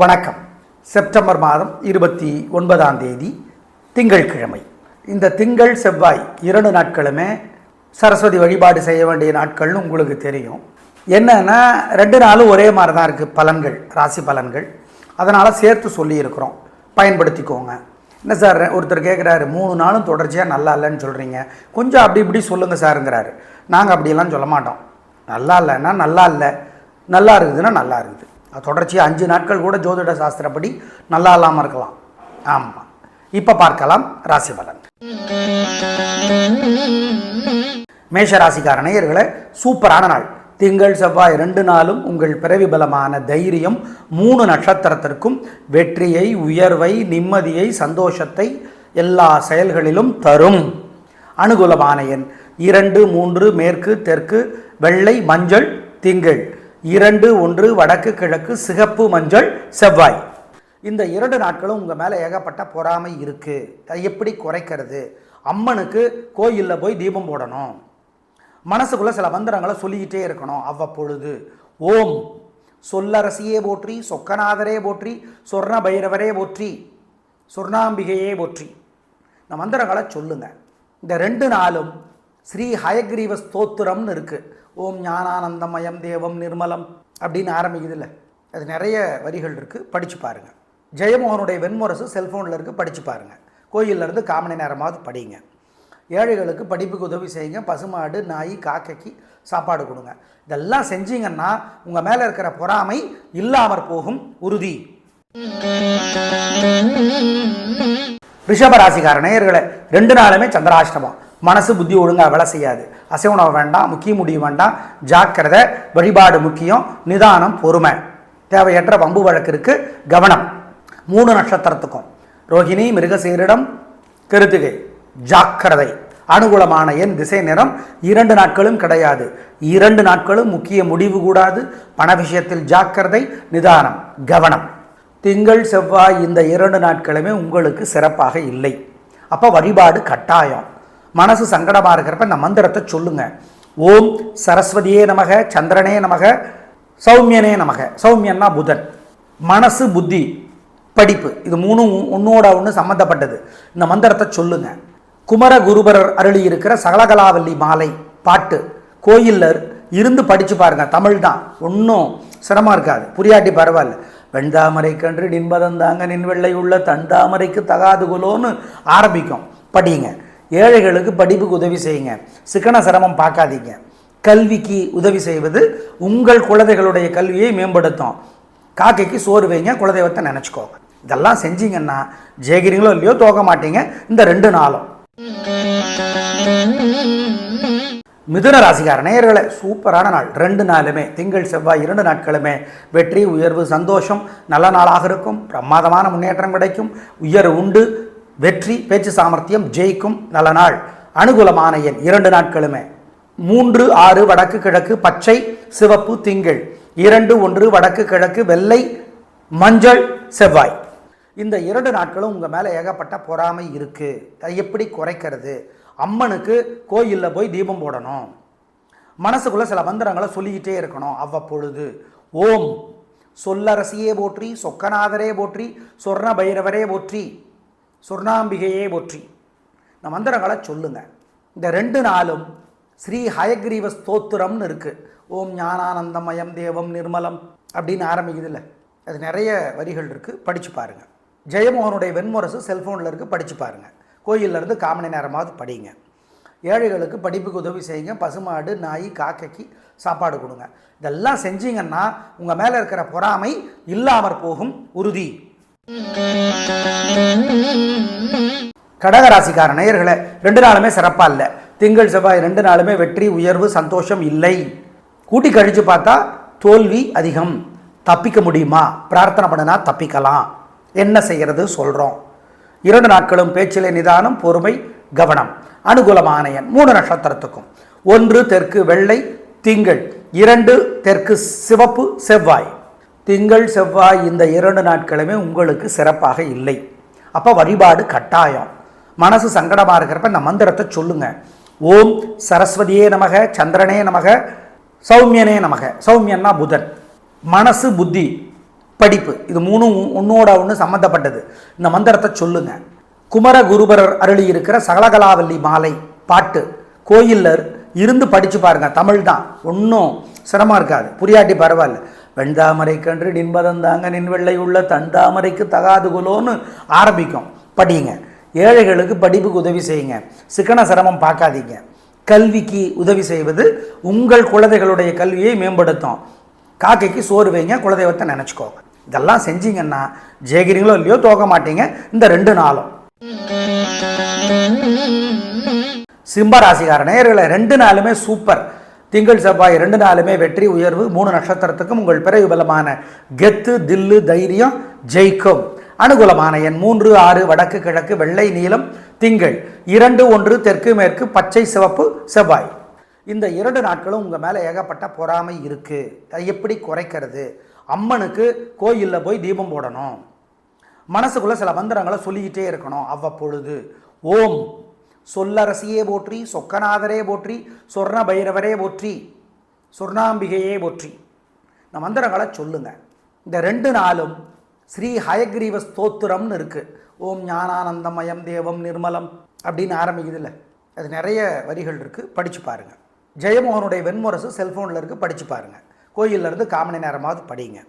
வணக்கம். செப்டம்பர் மாதம் இருபத்தி ஒன்பதாம் தேதி திங்கட்கிழமை இந்த திங்கள் செவ்வாய் இரண்டு நாட்களுமே சரஸ்வதி வழிபாடு செய்ய வேண்டிய நாட்கள்னு உங்களுக்கு தெரியும். என்னன்னா ரெண்டு நாளும் ஒரே மாதிரி தான் இருக்குது பலன்கள் ராசி பலன்கள். அதனால் சேர்த்து சொல்லியிருக்கிறோம். பயன்படுத்திக்கோங்க. என்ன சார் ஒருத்தர் கேட்குறாரு மூணு நாளும் தொடர்ச்சியாக நல்லா இல்லைன்னு சொல்கிறீங்க கொஞ்சம் அப்படி இப்படி சொல்லுங்கள் சாருங்கிறாரு. நாங்கள் அப்படியெல்லாம் சொல்ல மாட்டோம். நல்லா இல்லைன்னா நல்லா இல்லை. நல்லா இருக்குதுன்னா நல்லா இருக்குது. தொடர்ச்சியாக அஞ்சு நாட்கள் கூட ஜோதிட சாஸ்திரப்படி நல்லா இல்லாமல் இருக்கலாம். ஆமாம் இப்போ பார்க்கலாம் ராசி பலன். மேஷ ராசிக்கார நேயர்களே சூப்பரான நாள். திங்கள் செவ்வாய் ரெண்டு நாளும் உங்கள் பிறவி பலமான தைரியம் மூணு நட்சத்திரத்திற்கும் வெற்றியை உயர்வை நிம்மதியை சந்தோஷத்தை எல்லா செயல்களிலும் தரும். அனுகூலமான எண் இரண்டு மூன்று மேற்கு தெற்கு வெள்ளை மஞ்சள் திங்கள். இரண்டு ஒன்று வடக்கு கிழக்கு சிகப்பு மஞ்சள் செவ்வாய். இந்த இரண்டு நாட்களும் உங்கள் மேலே ஏகப்பட்ட பொறாமை இருக்குது அதை எப்படி குறைக்கிறது? அம்மனுக்கு கோயிலில் போய் தீபம் போடணும். மனசுக்குள்ளே சில மந்திரங்களை சொல்லிக்கிட்டே இருக்கணும். அவ்வப்பொழுது ஓம் சொல்லரசியே போற்றி சொக்கநாதரே போற்றி சொர்ண பைரவரே போற்றி சொர்ணாம்பிகையே போற்றி. இந்த மந்திரங்களை சொல்லுங்கள் இந்த ரெண்டு நாளும் ஸ்ரீ ஹயக்ரீவ ஸ்தோத்திரம்னு இருக்குது ஓம் ஞானானந்தமயம் தேவம் நிர்மலம் அப்படின்னு ஆரம்பிக்குது இல்லை அது நிறைய வரிகள் இருக்குது படித்து பாருங்கள் ஜெயமோகனுடைய வெண்முரசு செல்ஃபோனில் இருக்குது படித்து பாருங்கள் கோயிலில் இருந்து காமணி நேரமாவது படிங்க. ஏழைகளுக்கு படிப்புக்கு உதவி செய்யுங்க. பசுமாடு நாய் காக்கைக்கு சாப்பாடு கொடுங்க. இதெல்லாம் செஞ்சீங்கன்னா உங்கள் மேலே இருக்கிற பொறாமை இல்லாமற் போகும் உறுதி. ரிஷபராசிக்கார நேயர்களை ரெண்டு நாளுமே சந்திராஷ்டமம். மனசு புத்தி ஒழுங்காக வேலை செய்யாது. அசைவுணவு வேண்டாம் முக்கிய முடிவு வேண்டாம். ஜாக்கிரதை வழிபாடு முக்கியம். நிதானம் பொறுமை. தேவையற்ற வம்பு வழக்கிற்கு கவனம். மூணு நட்சத்திரத்துக்கும். ரோகிணி மிருகசீரிடம் கருத்துகை. ஜாக்கிரதை. அனுகூலமான எண் திசை நிறம். இரண்டு நாட்களும் கிடையாது. இரண்டு நாட்களும் முக்கிய முடிவு கூடாது. பண விஷயத்தில் ஜாக்கிரதை நிதானம் கவனம். திங்கள் செவ்வாய் இந்த இரண்டு நாட்களுமே உங்களுக்கு சிறப்பாக இல்லை. அப்போ வழிபாடு கட்டாயம். மனசு சங்கடமாக இருக்கிறப்ப இந்த மந்திரத்தை சொல்லுங்க. ஓம் சரஸ்வதியே நமக சந்திரனே நமக சௌமியனே நமக. சௌமியன்னா புதன். மனசு புத்தி படிப்பு இது மூணும் உன்னோட ஒன்று சம்மந்தப்பட்டது இந்த மந்திரத்தை சொல்லுங்க. குமர குருபரர் அருளி இருக்கிற சகலகலாவல்லி மாலை பாட்டு. கோயிலில் இருந்து படித்து பாருங்க தமிழ் தான். ஒன்றும் சிரமம் இருக்காது. புரியாட்டி பரவாயில்ல. வெண்தாமரை கன்று நின்பதந்தாங்க நின் வெள்ளை உள்ள தண்டாமரைக்கு தகாது குலோன்னு ஆரம்பிக்கும். படிங்க. ஏழைகளுக்கு படிப்புக்கு உதவி செய்யுங்க. சிக்கன சிரமம் பார்க்காதீங்க. கல்விக்கு உதவி செய்வது உங்கள் குழந்தைகளுடைய கல்வியை மேம்படுத்தும். காக்கைக்கு சோறு வைங்க குலதெய்வத்தை நினச்சிக்கோங்க இதெல்லாம் செஞ்சீங்கன்னா ஜெயிக்கிறீங்களோ இல்லையோ தோக்க மாட்டீங்க. இந்த ரெண்டு நாளும். மிதுன ராசிக்கார நேயர்களை சூப்பரான நாள். ரெண்டு நாளுமே திங்கள் செவ்வாய் இரண்டு நாட்களுமே வெற்றி உயர்வு சந்தோஷம் நல்ல நாளாக இருக்கும். பிரமாதமான முன்னேற்றம் கிடைக்கும். உயர்வு உண்டு வெற்றி பேச்சு சாமர்த்தியம் ஜெயிக்கும் நல்ல நாள். அனுகூலமான எண் இரண்டு நாட்களுமே. மூன்று ஆறு வடக்கு கிழக்கு பச்சை சிவப்பு திங்கள். இரண்டு ஒன்று வடக்கு கிழக்கு வெள்ளை மஞ்சள் செவ்வாய். இந்த இரண்டு நாட்களும் உங்கள் மேலே ஏகப்பட்ட பொறாமை இருக்குது அதை எப்படி குறைக்கிறது? அம்மனுக்கு கோயிலில் போய் தீபம் போடணும். மனசுக்குள்ளே சில மந்திரங்களை சொல்லிக்கிட்டே இருக்கணும். அவ்வப்பொழுது ஓம். சொல்லரசியே போற்றி சொக்கநாதரே போற்றி சொர்ண பைரவரே போற்றி. சொர்ணாம்பிகையே ஒற்றி இந்த மந்திரங்களை சொல்லுங்கள் இந்த ரெண்டு நாளும் ஸ்ரீ ஹயக்ரீவ ஸ்தோத்திரம்னு இருக்குது ஓம் ஞானானந்தமயம் தேவம் நிர்மலம் அப்படின்னு ஆரம்பிக்குது இல்லை அது நிறைய வரிகள் இருக்குது படித்து பாருங்கள் ஜெயமோகனுடைய வெண்முரசு செல்ஃபோனில் இருக்குது படித்து பாருங்கள் கோயில்ல இருந்து காமணி நேரமாவது படிங்க. ஏழைகளுக்கு படிப்புக்கு உதவி செய்யுங்க. பசுமாடு நாய் காக்கைக்கு சாப்பாடு கொடுங்க. இதெல்லாம் செஞ்சீங்கன்னா உங்கள் மேலே இருக்கிற பொறாமை இல்லாமற் போகும். உறுதி. கடகராசிக்கார நேயர்களே ரெண்டு நாளுமே சிறப்பாக இல்லை. திங்கள் செவ்வாய் ரெண்டு நாளுமே வெற்றி உயர்வு சந்தோஷம் இல்லை. கூட்டி கழித்து பார்த்தா தோல்வி அதிகம். தப்பிக்க முடியுமா? பிரார்த்தனை பண்ணினா தப்பிக்கலாம். என்ன செய்கிறது சொல்கிறோம் இரண்டு நாட்களும் பேச்சிலே நிதானம் பொறுமை கவனம். அனுகூலமான எண் மூணு நட்சத்திரத்துக்கும். ஒன்று தெற்கு வெள்ளை திங்கள். இரண்டு தெற்கு சிவப்பு செவ்வாய். திங்கள் செவ்வாய் இந்த இரண்டு நாட்களுமே உங்களுக்கு சிறப்பாக இல்லை. அப்போ வழிபாடு கட்டாயம். மனசு சங்கடமாக இருக்கிறப்ப இந்த மந்திரத்தை சொல்லுங்கள் ஓம் சரஸ்வதியே நமக சந்திரனே நமக சௌமியனே நமக. சௌமியன்னா புதன். மனசு புத்தி படிப்பு இது மூணும் ஒன்னோட ஒன்று சம்மந்தப்பட்டது இந்த மந்திரத்தை சொல்லுங்கள் குமர குருபரர் அருளி இருக்கிற சகலகலாவல்லி மாலை பாட்டு. கோயிலில் இருந்து படித்து பாருங்கள் தமிழ் தான் ஒன்றும் சிரமம் இருக்காது. புரியாட்டி பரவாயில்ல. வெண்தாமரை கன்று நின்பதந்தாங்க நின்வெள்ளை உள்ள தண்டாமரைக்கு தகாது குலோன்னு ஆரம்பிக்கும். படிங்க. ஏழைகளுக்கு படிப்புக்கு உதவி செய்யுங்க. சிக்கன சிரமம் பார்க்காதீங்க. கல்விக்கு உதவி செய்வது உங்கள் குழந்தைகளுடைய கல்வியை மேம்படுத்தும். காக்கைக்கு சோறு வைங்க குலதெய்வத்தை நினச்சிக்கோங்க இதெல்லாம் செஞ்சீங்கன்னா ஜெயகிரிங்களோ இல்லையோ தோக்க மாட்டீங்க. இந்த ரெண்டு நாளும். சிம்ம ராசிகார நேர்களை ரெண்டு நாளுமே சூப்பர். திங்கள் செவ்வாய் ரெண்டு நாளுமே வெற்றி உயர்வு மூணு நட்சத்திரத்துக்கும் உங்கள் பிறகு பலமான கெத்து தில்லு தைரியம் ஜெயிக்கும். அனுகூலமான எண் மூன்று ஆறு வடக்கு கிழக்கு வெள்ளை நீளம் திங்கள். இரண்டு ஒன்று தெற்கு மேற்கு பச்சை சிவப்பு செவ்வாய். இந்த இரண்டு நாட்களும் உங்கள் மேலே ஏகப்பட்ட பொறாமை இருக்குது அதை எப்படி குறைக்கிறது? அம்மனுக்கு கோயிலில் போய் தீபம் போடணும். மனசுக்குள்ளே சில மந்திரங்களை சொல்லிக்கிட்டே இருக்கணும். அவ்வப்பொழுது. ஓம். சொல்லரசியே போற்றி சொக்கநாதரே போற்றி சொர்ண பைரவரே போற்றி சொர்ணாம்பிகையே போற்றி. இந்த மந்திரங்களை சொல்லுங்கள் இந்த ரெண்டு நாளும் ஸ்ரீ ஹயக்ரீவ ஸ்தோத்திரம்னு இருக்குது ஓம் ஞானானந்தமயம் தேவம் நிர்மலம் அப்படின்னு ஆரம்பிக்குதுல்ல. அது நிறைய வரிகள் இருக்குது படித்து பாருங்கள் ஜெயமோகனுடைய வெண்முரசு செல்ஃபோனில் இருக்கு. படித்து பாருங்கள் கோயிலேருந்து இருந்து காமணி நேரமாவது படிங்க.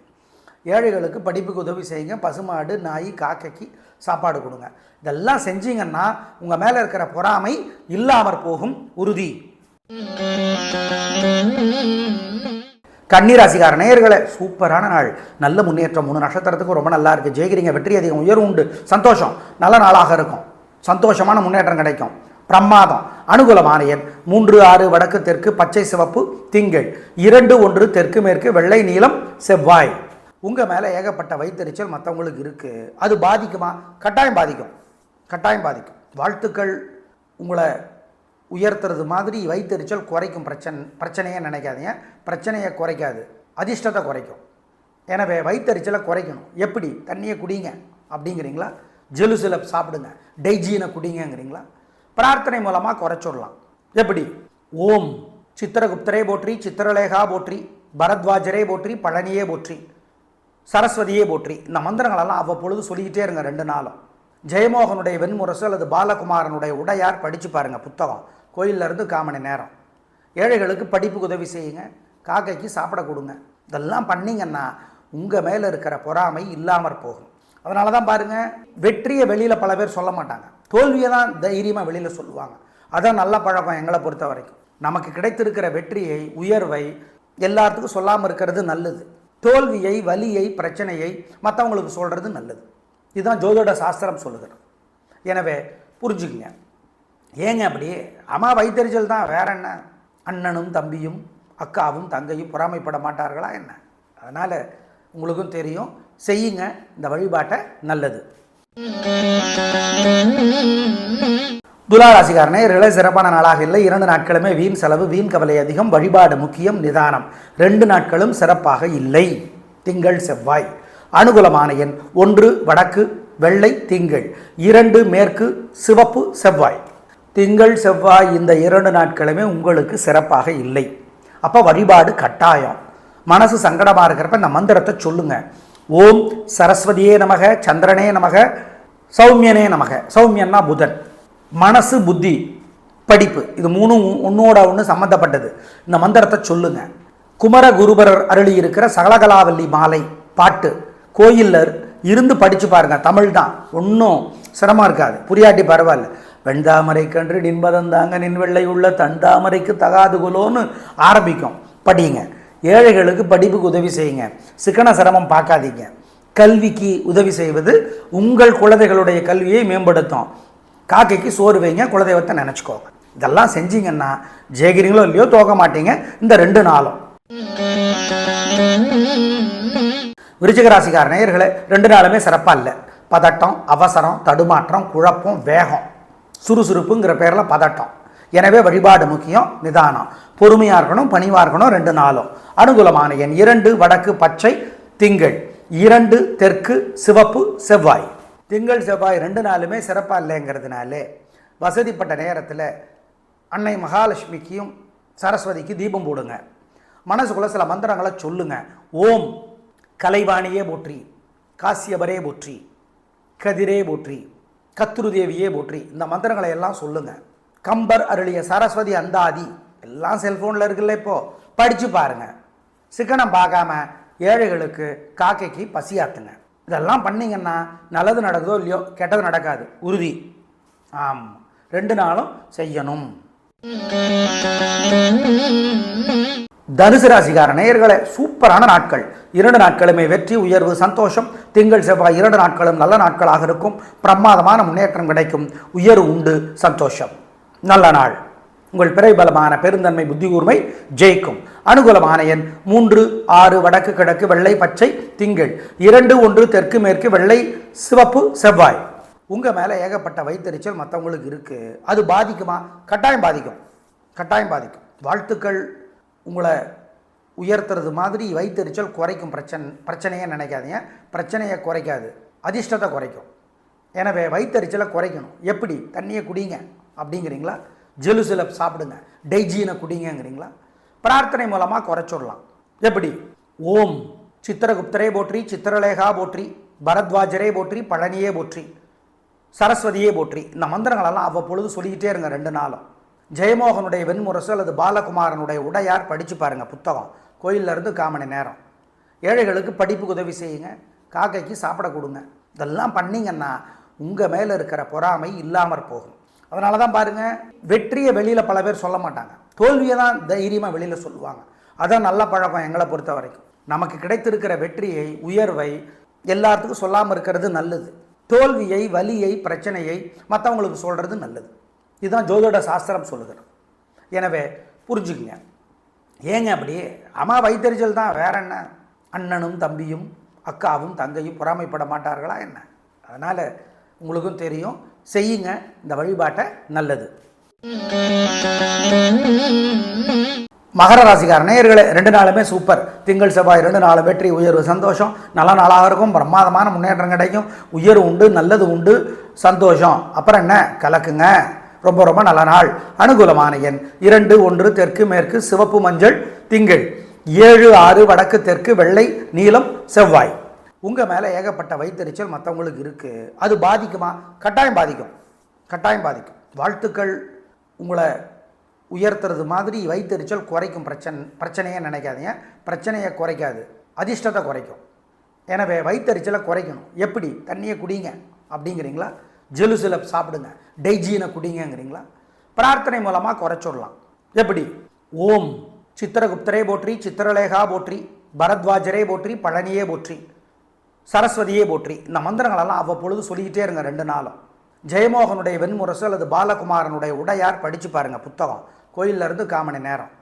ஏழைகளுக்கு படிப்புக்கு உதவி செய்யுங்க. பசுமாடு நாய் காக்கைக்கு சாப்பாடு கொடுங்க. இதெல்லாம் செஞ்சீங்கன்னா உங்கள் மேலே இருக்கிற பொறாமை இல்லாமற் போகும் உறுதி. கன்னிராசிகார நேயர்களை சூப்பரான நாள். நல்ல முன்னேற்றம் மூணு நட்சத்திரத்துக்கும் ரொம்ப நல்லா இருக்குது ஜெயிக்கிறீங்க வெற்றி அதிகம் உயர்வு உண்டு. சந்தோஷம். நல்ல நாளாக இருக்கும். சந்தோஷமான முன்னேற்றம் கிடைக்கும். பிரமாதம். அனுகூலமான எண் மூன்று ஆறு வடக்கு தெற்கு பச்சை சிவப்பு திங்கள். இரண்டு ஒன்று தெற்கு மேற்கு வெள்ளை நீளம் செவ்வாய். உங்கள் மேலே ஏகப்பட்ட வைத்தறிச்சல் மற்றவங்களுக்கு இருக்குது அது பாதிக்குமா? கட்டாயம் பாதிக்கும். கட்டாயம் பாதிக்கும். வாழ்த்துக்கள். உங்களை உயர்த்துறது மாதிரி வைத்தறிச்சல் குறைக்கும் பிரச்சனை பிரச்சனையே நினைக்காதீங்க. பிரச்சனையை குறைக்காது. அதிர்ஷ்டத்தை குறைக்கும். எனவே வைத்தறிச்சலை குறைக்கணும். எப்படி? தண்ணியை குடிங்க. அப்படிங்கிறீங்களா? ஜெலுசிலப் சாப்பிடுங்க. டைஜீனை குடிங்கங்கிறீங்களா? பிரார்த்தனை மூலமாக குறைச்சிடலாம். எப்படி? ஓம். சித்திரகுப்தரே போற்றி சித்திரலேகா போற்றி பரத்வாஜரே போற்றி பழனியே போற்றி. சரஸ்வதியே போற்றி. இந்த மந்திரங்களெல்லாம் அவ்வப்பொழுது சொல்லிக்கிட்டே இருங்க ரெண்டு நாளும். ஜெயமோகனுடைய வெண்முரசு அல்லது பாலகுமாரனுடைய உடையார் படித்து பாருங்கள் புத்தகம். கோயில்ல காமணி நேரம். ஏழைகளுக்கு படிப்புக்கு உதவி செய்யுங்க. காக்கைக்கு சாப்பிட கொடுங்க. இதெல்லாம் பண்ணிங்கன்னா உங்கள் மேலே இருக்கிற பொறாமை இல்லாமற் போகும். அதனால தான் பாருங்க வெற்றியை வெளியில் பல பேர் சொல்ல மாட்டாங்க. தோல்வியை தான் தைரியமாக வெளியில் சொல்லுவாங்க. அதான் நல்ல பழக்கம் எங்களை பொறுத்த வரைக்கும். நமக்கு கிடைத்திருக்கிற வெற்றியை உயர்வை எல்லாத்துக்கும் சொல்லாமல் இருக்கிறது நல்லது. தோல்வியை வலியை பிரச்சனையை மற்றவங்களுக்கு சொல்கிறது நல்லது. இதுதான் ஜோதிட சாஸ்திரம் சொல்லுகிறது. எனவே புரிஞ்சுக்குங்க. ஏங்க அப்படி? அம்மா வைத்தறிச்சல் தான். வேற என்ன? அண்ணனும் தம்பியும் அக்காவும் தங்கையும் பொறாமைப்பட மாட்டார்களா என்ன? அதனால் உங்களுக்கும் தெரியும். செய்யுங்க. இந்த வழிபாட்டை நல்லது. துலாராசிகாரனே ரிலை சிறப்பான நாளாக இல்லை. இரண்டு நாட்களுமே வீண் செலவு வீண் கவலை அதிகம் வழிபாடு முக்கியம் நிதானம். ரெண்டு நாட்களும் சிறப்பாக இல்லை. திங்கள் செவ்வாய். அனுகூலமான எண் ஒன்று வடக்கு வெள்ளை திங்கள். இரண்டு மேற்கு சிவப்பு செவ்வாய். திங்கள் செவ்வாய் இந்த இரண்டு நாட்களுமே உங்களுக்கு சிறப்பாக இல்லை. அப்போ வழிபாடு கட்டாயம். மனசு சங்கடமாக இருக்கிறப்ப இந்த மந்திரத்தை சொல்லுங்க. ஓம் சரஸ்வதியே நமக சந்திரனே நமக சௌமியனே நமக. சௌமியன்னா புதன். மனசு புத்தி படிப்பு இது மூணும் உன்னோட ஒன்று சம்மந்தப்பட்டது இந்த மந்திரத்தை சொல்லுங்க. குமர குருபரர் அருளி இருக்கிற சகலகலாவல்லி மாலை பாட்டு கோயிலில் இருந்து படித்து பாருங்க. தமிழ் தான். ஒன்றும் சிரமம் இருக்காது. புரியாட்டி பரவாயில்ல. வெண்தாமரை கன்று நின்பதந்தாங்க நின்வெள்ளை உள்ள தண்டாமரைக்கு தகாது குலோன்னு ஆரம்பிக்கும். படிங்க. ஏழைகளுக்கு படிப்புக்கு உதவி செய்யுங்க. சிக்கன சிரமம் பார்க்காதீங்க. கல்விக்கு உதவி செய்வது உங்கள் குழந்தைகளுடைய கல்வியை மேம்படுத்தும். காக்கைக்கு சோறு வைங்க குலதெய்வத்தை நினச்சிக்கோங்க இதெல்லாம் செஞ்சீங்கன்னா ஜெயகிரிங்களோ இல்லையோ தோக்க மாட்டீங்க இந்த ரெண்டு நாளும். விருச்சிக ராசிக்கார நேயர்களே ரெண்டு நாளுமே சிறப்பாக இல்லை. பதட்டம் அவசரம் தடுமாற்றம் குழப்பம் வேகம். சுறுசுறுப்புங்கிற பேரில் பதட்டம். எனவே வழிபாடு முக்கியம் நிதானம். பொறுமையாக இருக்கணும் பணிவாக இருக்கணும் ரெண்டு நாளும். அனுகூலமான எண் இரண்டு வடக்கு பச்சை திங்கள். இரண்டு தெற்கு சிவப்பு செவ்வாய். திங்கள் செவ்வாய் ரெண்டு நாளுமே சிறப்பாக இல்லைங்கிறதுனாலே வசதிப்பட்ட நேரத்தில் அன்னை மகாலட்சுமிக்கும் சரஸ்வதிக்கு தீபம் போடுங்க. மனசுக்குள்ள சில மந்திரங்களை சொல்லுங்க. ஓம் கலைவாணியே போற்றி காசியபரே போற்றி கதிரே போற்றி கத்துருதேவியே போற்றி இந்த மந்திரங்களை எல்லாம் சொல்லுங்க. கம்பர் அருளிய சரஸ்வதி அந்தாதி எல்லாம் செல்ஃபோனில் இருக்குல்ல இப்போது படித்து பாருங்க. சிக்கனம் பார்க்காம ஏழைகளுக்கு காக்கைக்கு பசியாத்துங்க. இதெல்லாம் பண்ணிங்கன்னா நல்லது நடக்குதோ இல்லையோ கெட்டது நடக்காது. உறுதி. ஆம். ரெண்டு நாளும் செய்யணும். தனுசு ராசிக்கார நேயர்களே சூப்பரான நாட்கள். இரண்டு நாட்களுமே வெற்றி உயர்வு சந்தோஷம். திங்கள் செவ்வாய் இரண்டு நாட்களும் நல்ல நாட்களாக இருக்கும். பிரமாதமான முன்னேற்றம் கிடைக்கும். உயர்வு உண்டு சந்தோஷம். நல்ல நாள். உங்கள் பிறைபலமான பெருந்தன்மை புத்தி கூர்மை ஜெயிக்கும். அனுகூலமான எண் மூன்று ஆறு வடக்கு கிழக்கு வெள்ளை பச்சை திங்கள். இரண்டு ஒன்று தெற்கு மேற்கு வெள்ளை சிவப்பு செவ்வாய். உங்கள் மேலே ஏகப்பட்ட வைத்தறிச்சல் மற்றவங்களுக்கு இருக்குது அது பாதிக்குமா? கட்டாயம் பாதிக்கும். கட்டாயம் பாதிக்கும். வாழ்த்துக்கள். உங்களை உயர்த்துறது மாதிரி வைத்தறிச்சல் குறைக்கும் பிரச்சனை பிரச்சனையே நினைக்காதீங்க. பிரச்சனையை குறைக்காது. அதிர்ஷ்டத்தை குறைக்கும். எனவே வைத்தறிச்சலை குறைக்கணும். எப்படி? தண்ணியை குடிங்க. அப்படிங்கிறீங்களா? ஜெலுசிலப் சாப்பிடுங்க. டெய்ஜீனை குடிங்கங்கிறீங்களா? பிரார்த்தனை மூலமாக குறைச்சிடலாம் எப்படி? ஓம். சித்திரகுப்தரே போற்றி சித்திரலேகா போற்றி பரத்வாஜரே போற்றி பழனியே போற்றி சரஸ்வதியே போற்றி. இந்த மந்திரங்களெல்லாம் அவ்வப்பொழுது சொல்லிக்கிட்டே இருங்க ரெண்டு நாளும். ஜெயமோகனுடைய வெண்முரசு அல்லது பாலகுமாரனுடைய உடையார் படித்து பாருங்கள் புத்தகம். கோயில்ல இருந்து காமணி நேரம். ஏழைகளுக்கு படிப்புக்கு உதவி செய்யுங்க. காக்கைக்கு சாப்பிட கொடுங்க. இதெல்லாம் பண்ணிங்கன்னா உங்கள் மேலே இருக்கிற பொறாமை இல்லாமற் போகும். அதனால தான் பாருங்கள் வெற்றியை வெளியில் பல பேர் சொல்ல மாட்டாங்க. தோல்வியை தான் தைரியமாக வெளியில் சொல்லுவாங்க. அதான் நல்ல பழக்கம் எங்களை பொறுத்த வரைக்கும். நமக்கு கிடைத்திருக்கிற வெற்றியை உயர்வை எல்லாத்துக்கும் சொல்லாமல் இருக்கிறது நல்லது. தோல்வியை வலியை பிரச்சனையை மற்றவங்களுக்கு சொல்கிறது நல்லது. இதுதான் ஜோதிட சாஸ்திரம் சொல்லுகிறது எனவே புரிஞ்சுக்குங்க. ஏங்க அப்படி? அம்மா வைத்தறிச்சல் தான். வேற என்ன? அண்ணனும் தம்பியும் அக்காவும் தங்கையும் பொறாமைப்பட மாட்டார்களா என்ன? அதனால் உங்களுக்கும் தெரியும். செய்யுங்க. இந்த வழிபாட்டை நல்லது. மகர ராசிக்கார நேயர்களே ரெண்டு நாளுமே சூப்பர். திங்கள் செவ்வாய் ரெண்டு நாள் வெற்றி உயர்வு சந்தோஷம். நல்ல நாளாக இருக்கும். பிரமாதமான முன்னேற்றம் கிடைக்கும். உயர்வு உண்டு நல்லது உண்டு சந்தோஷம். அப்புறம் என்ன? கலக்குங்க. ரொம்ப ரொம்ப நல்ல நாள். அனுகூலமான எண். இரண்டு ஒன்று தெற்கு மேற்கு சிவப்பு மஞ்சள் திங்கள். ஏழு ஆறு வடக்கு தெற்கு வெள்ளை நீலம் செவ்வாய். உங்கள் மேலே ஏகப்பட்ட வைத்தறிச்சல் மற்றவங்களுக்கு இருக்குது அது பாதிக்குமா? கட்டாயம் பாதிக்கும். கட்டாயம் பாதிக்கும். வாழ்த்துக்கள். உங்களை உயர்த்துறது மாதிரி வைத்தறிச்சல் குறைக்கும் பிரச்சனை பிரச்சனையே நினைக்காதீங்க. பிரச்சனையை குறைக்காது. அதிர்ஷ்டத்தை குறைக்கும். எனவே வைத்தறிச்சலை குறைக்கணும். எப்படி? தண்ணியை குடிங்க. அப்படிங்கிறீங்களா? ஜெலுசிலப் சாப்பிடுங்க. டெய்ஜீனை குடிங்கங்கிறீங்களா? பிரார்த்தனை மூலமாக குறைச்சிடலாம். எப்படி? ஓம். சித்திரகுப்தரே போற்றி சித்திரலேகா போற்றி பரத்வாஜரே போற்றி பழனியே போற்றி. சரஸ்வதியே போற்றி. இந்த மந்திரங்களெல்லாம் அவ்வப்பொழுது சொல்லிக்கிட்டே இருங்க ரெண்டு நாளும். ஜெயமோகனுடைய வெண்முரசு அல்லது பாலகுமாரனுடைய உடையார் படித்து பாருங்கள் புத்தகம். கோயில்ல காமணி நேரம்.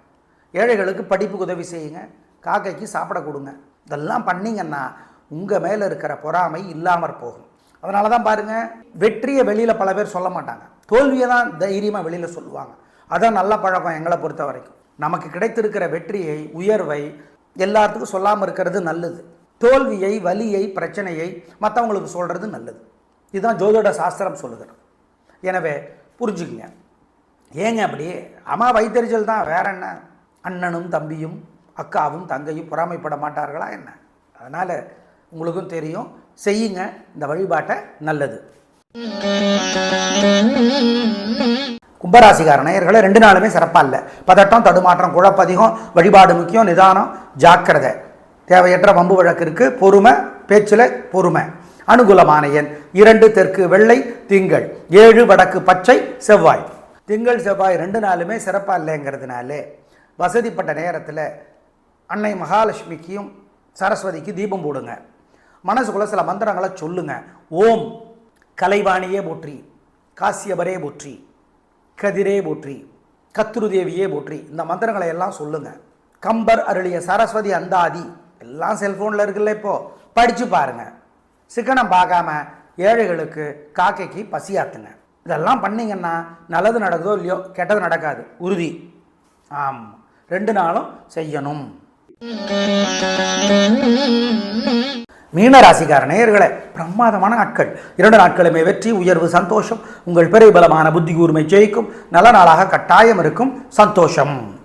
ஏழைகளுக்கு படிப்புக்கு உதவி செய்யுங்க. காக்கைக்கு சாப்பிட கொடுங்க. இதெல்லாம் பண்ணிங்கன்னா உங்கள் மேலே இருக்கிற பொறாமை இல்லாமற் போகும். அதனால தான் பாருங்கள் வெற்றியை வெளியில் பல பேர் சொல்ல மாட்டாங்க. தோல்வியை தான் தைரியமாக வெளியில் சொல்லுவாங்க. அதான் நல்ல பழக்கம் எங்களை பொறுத்த வரைக்கும். நமக்கு கிடைத்திருக்கிற வெற்றியை உயர்வை எல்லாத்துக்கும் சொல்லாமல் இருக்கிறது நல்லது. தோல்வியை வலியை பிரச்சனையை மற்றவங்களுக்கு சொல்கிறது நல்லது. இதுதான் ஜோதிட சாஸ்திரம் சொல்லுகிறது. எனவே புரிஞ்சுக்குங்க. ஏங்க அப்படி? அம்மா வைத்தறிச்சல் தான். வேற என்ன? அண்ணனும் தம்பியும் அக்காவும் தங்கையும் பொறாமைப்பட மாட்டார்களா என்ன? அதனால் உங்களுக்கும் தெரியும். செய்யுங்க. இந்த வழிபாட்டை நல்லது. கும்பராசிக்கார நேயர்களே ரெண்டு நாளுமே சிறப்பாக இல்லை. பதட்டம் தடுமாற்றம் குழப்பதிகம் வழிபாடு முக்கியம் நிதானம் ஜாக்கிரதை. தேவையற்ற வம்பு வழக்கு இருக்குது பொறுமை பேச்சில் பொறுமை. அனுகூலமான எண். இரண்டு தெற்கு வெள்ளை திங்கள். ஏழு வடக்கு பச்சை செவ்வாய். திங்கள் செவ்வாய் ரெண்டு நாளுமே சிறப்பாக இல்லைங்கிறதுனாலே வசதிப்பட்ட நேரத்தில் அன்னை மகாலட்சுமிக்கும் சரஸ்வதிக்கு தீபம் போடுங்க. மனசுக்குள்ள சில மந்திரங்களை சொல்லுங்க. ஓம் கலைவாணியே போற்றி காசியபரே போற்றி கதிரே போற்றி கத்துருதேவியே போற்றி. இந்த மந்திரங்களை எல்லாம் சொல்லுங்க. கம்பர் அருளிய சரஸ்வதி அந்தாதி எல்லாம் செல்ஃபோனில் இருக்குல்ல இப்போது படித்து பாருங்க. சிக்கனம் பார்க்காம ஏழைகளுக்கு காக்கைக்கு பசியாத்துங்க இதெல்லாம் பண்ணிங்கன்னா நல்லது நடக்குதோ இல்லையோ கெட்டது நடக்காது. உறுதி. ஆம். ரெண்டு நாளும் செய்யணும். மீனராசிக்கார நேயர்களே பிரமாதமான நாட்கள். இரண்டு நாட்களுமே வெற்றி உயர்வு சந்தோஷம். உங்கள் பெரிய பலமான புத்தி கூர்மை ஜெயிக்கும். நல்ல நாளாக கட்டாயம் இருக்கும். சந்தோஷம்.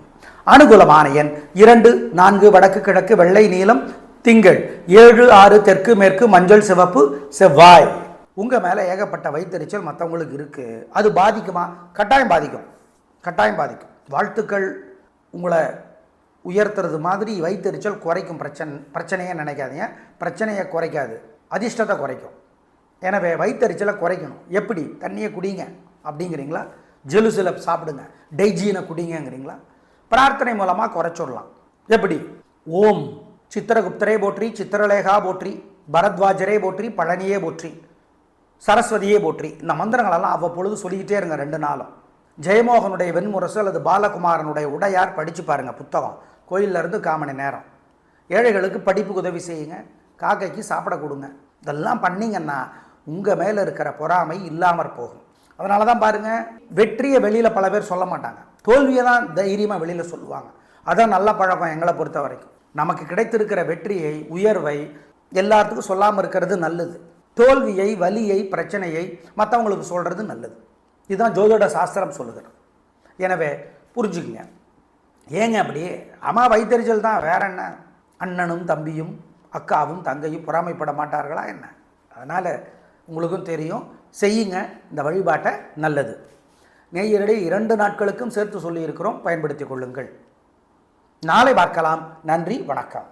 அனுகூலமான எண். இரண்டு நான்கு வடக்கு கிழக்கு வெள்ளை நீளம் திங்கள். ஏழு ஆறு தெற்கு மேற்கு மஞ்சள் சிவப்பு செவ்வாய். உங்கள் மேலே ஏகப்பட்ட வைத்தறிச்சல் மற்றவங்களுக்கு இருக்குது அது பாதிக்குமா? கட்டாயம் பாதிக்கும். கட்டாயம் பாதிக்கும். வாழ்த்துக்கள். உங்களை உயர்த்துறது மாதிரி வைத்தறிச்சல் குறைக்கும் பிரச்சனை பிரச்சனையே நினைக்காதீங்க. பிரச்சனையை குறைக்காது. அதிர்ஷ்டத்தை குறைக்கும். எனவே வைத்தறிச்சலை குறைக்கணும். எப்படி? தண்ணியை குடிங்க. அப்படிங்கிறீங்களா? ஜெலுசிலப் சாப்பிடுங்க. டெய்ஜீனை குடிங்கங்கிறீங்களா? பிரார்த்தனை மூலமாக குறைச்சிடலாம். எப்படி? ஓம் சித்திரகுப்தரே போற்றி சித்திரலேகா போற்றி பரத்வாஜரே போற்றி பழனியே போற்றி சரஸ்வதியே போற்றி. இந்த மந்திரங்களெல்லாம் அவ்வப்பொழுது சொல்லிக்கிட்டே இருங்க ரெண்டு நாளும். ஜெயமோகனுடைய வெண்முரசு அல்லது பாலகுமாரனுடைய உடையார் படித்து பாருங்கள் புத்தகம். கோயில்ல இருந்து காமணி நேரம். ஏழைகளுக்கு படிப்புக்கு உதவி செய்யுங்க. காக்கைக்கு சாப்பிட கொடுங்க. இதெல்லாம் பண்ணீங்கன்னா உங்கள் மேலே இருக்கிற பொறாமை இல்லாமற் போகும். அதனால தான் பாருங்கள் வெற்றியை வெளியில் பல பேர் சொல்ல மாட்டாங்க. தோல்வியை தான் தைரியமாக வெளியில் சொல்லுவாங்க. அதான் நல்ல பழக்கம் எங்களை பொறுத்த வரைக்கும். நமக்கு கிடைத்திருக்கிற வெற்றியை உயர்வை எல்லாத்துக்கும் சொல்லாமல் இருக்கிறது நல்லது. தோல்வியை வலியை பிரச்சனையை மற்றவங்களுக்கு சொல்கிறது நல்லது. இதுதான் ஜோதிட சாஸ்திரம் சொல்லுகிறது. எனவே புரிஞ்சுக்குங்க. ஏங்க அப்படி? அம்மா வைத்தறிச்சல் தான். வேற என்ன? அண்ணனும் தம்பியும் அக்காவும் தங்கையும் பொறாமைப்பட மாட்டார்களா என்ன? அதனால் உங்களுக்கும் தெரியும். செய்யுங்க. இந்த வழிபாட்டை நல்லது. நேயரடி இரண்டு நாட்களுக்கும் சேர்த்து சொல்லியிருக்கிறோம். பயன்படுத்திக் கொள்ளுங்கள். நாளை பார்க்கலாம். நன்றி வணக்கம்.